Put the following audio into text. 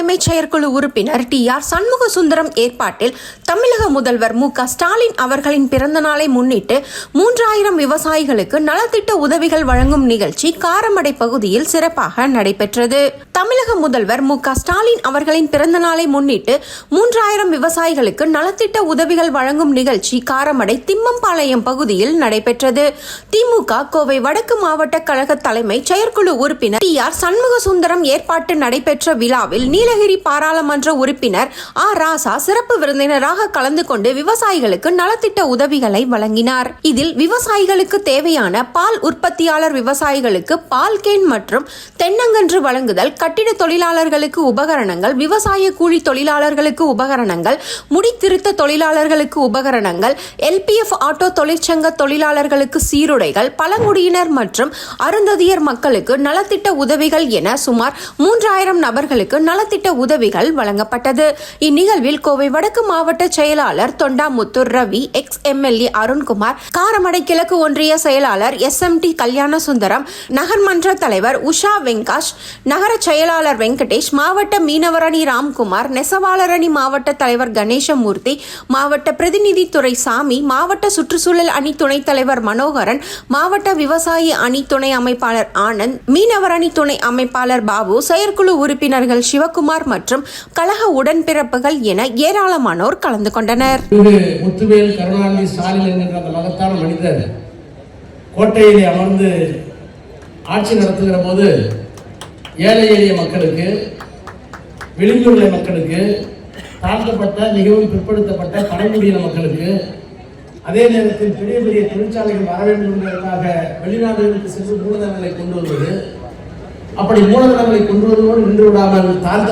தலைமை செயற்குழு உறுப்பினர் டி ஆர் சண்முக சுந்தரம் ஏற்பாட்டில் தமிழக முதல்வர் மு க ஸ்டாலின் அவர்களின் பிறந்த நாளை முன்னிட்டு மூன்றாயிரம் விவசாயிகளுக்கு நலத்திட்ட உதவிகள் வழங்கும் நிகழ்ச்சி காரமடை பகுதியில் சிறப்பாக நடைபெற்றது. தமிழக முதல்வர் மு க ஸ்டாலின் அவர்களின் பிறந்த நாளை முன்னிட்டு மூன்றாயிரம் விவசாயிகளுக்கு நலத்திட்ட உதவிகள் வழங்கும் நிகழ்ச்சி காரமடை திம்மம்பாளையம் பகுதியில் நடைபெற்றது. திமுக கோவை வடக்கு மாவட்ட கழக தலைமை செயற்குழு உறுப்பினர் டி ஆர் சண்முக சுந்தரம் ஏற்பாட்டு நடைபெற்ற விழாவில் நீல நீலகிரி பாராளுமன்ற உறுப்பினர் ஆ. ராசா சிறப்பு விருந்தினராக கலந்து கொண்டு விவசாயிகளுக்கு நலத்திட்ட உதவிகளை வழங்கினார். இதில் விவசாயிகளுக்கு தேவையான பால் உற்பத்தியாளர் விவசாயிகளுக்கு பால் கேன் மற்றும் தென்னங்கன்று வழங்குதல் கட்டிட தொழிலாளர்களுக்கு உபகரணங்கள் விவசாய கூலி தொழிலாளர்களுக்கு உபகரணங்கள் முடித்திருத்த தொழிலாளர்களுக்கு உபகரணங்கள் எல்பிஎஃப் ஆட்டோ தொழிற்சங்க தொழிலாளர்களுக்கு சீருடைகள் பழங்குடியினர் மற்றும் அருந்ததியர் மக்களுக்கு நலத்திட்ட உதவிகள் என சுமார் மூன்றாயிரம் நபர்களுக்கு நலத்திட்ட உதவிகள் வழங்கப்பட்டது. இந்நிகழ்வில் கோவை வடக்கு மாவட்ட செயலாளர் தொண்டாமுத்தூர் ரவி எக்ஸ் எம்எல்ஏ அருண்குமார் காரமடை கிழக்கு ஒன்றிய செயலாளர் எஸ் எம் டி கல்யாணசுந்தரம் நகர்மன்ற தலைவர் உஷா வெங்காஷ் நகர செயலாளர் வெங்கடேஷ் மாவட்ட மீனவரணி ராம்குமார் நெசவாளரணி மாவட்ட தலைவர் கணேசமூர்த்தி மாவட்ட பிரதிநிதி துறை சாமி மாவட்ட சுற்றுச்சூழல் அணி துணைத் தலைவர் மனோகரன் மாவட்ட விவசாயி அணி துணை அமைப்பாளர் ஆனந்த் மீனவர் அணி துணை அமைப்பாளர் பாபு செயற்குழு உறுப்பினர்கள் சிவகுமார் மற்றும் கழக உடன்பிறப்புகள் என ஏராளமானோர் கலந்து கொண்டனர். முத்துவேல் கருணாநிதி ஸ்டாலின் என்கின்ற அந்த மகத்தான மனிதர். கோட்டையிலே அமர்ந்து ஆட்சி நடத்துகிற போது ஏழை எளிய மக்களுக்கு விளிம்புள்ள மக்களுக்கு தாழ்த்தப்பட்ட மிகவும் பிற்படுத்தப்பட்ட பழங்குடியின மக்களுக்கு அதே நேரத்தில் பெரிய பெரிய தொழிற்சாலைகள் வர வேண்டும் என்பதற்காக வெளிநாடுகளுக்கு சென்று மூலதனங்களை கொண்டு வருவது அப்படி மூலதனங்களை கொண்டு வருவதோடு நின்று விடாமல் தாழ்ந்த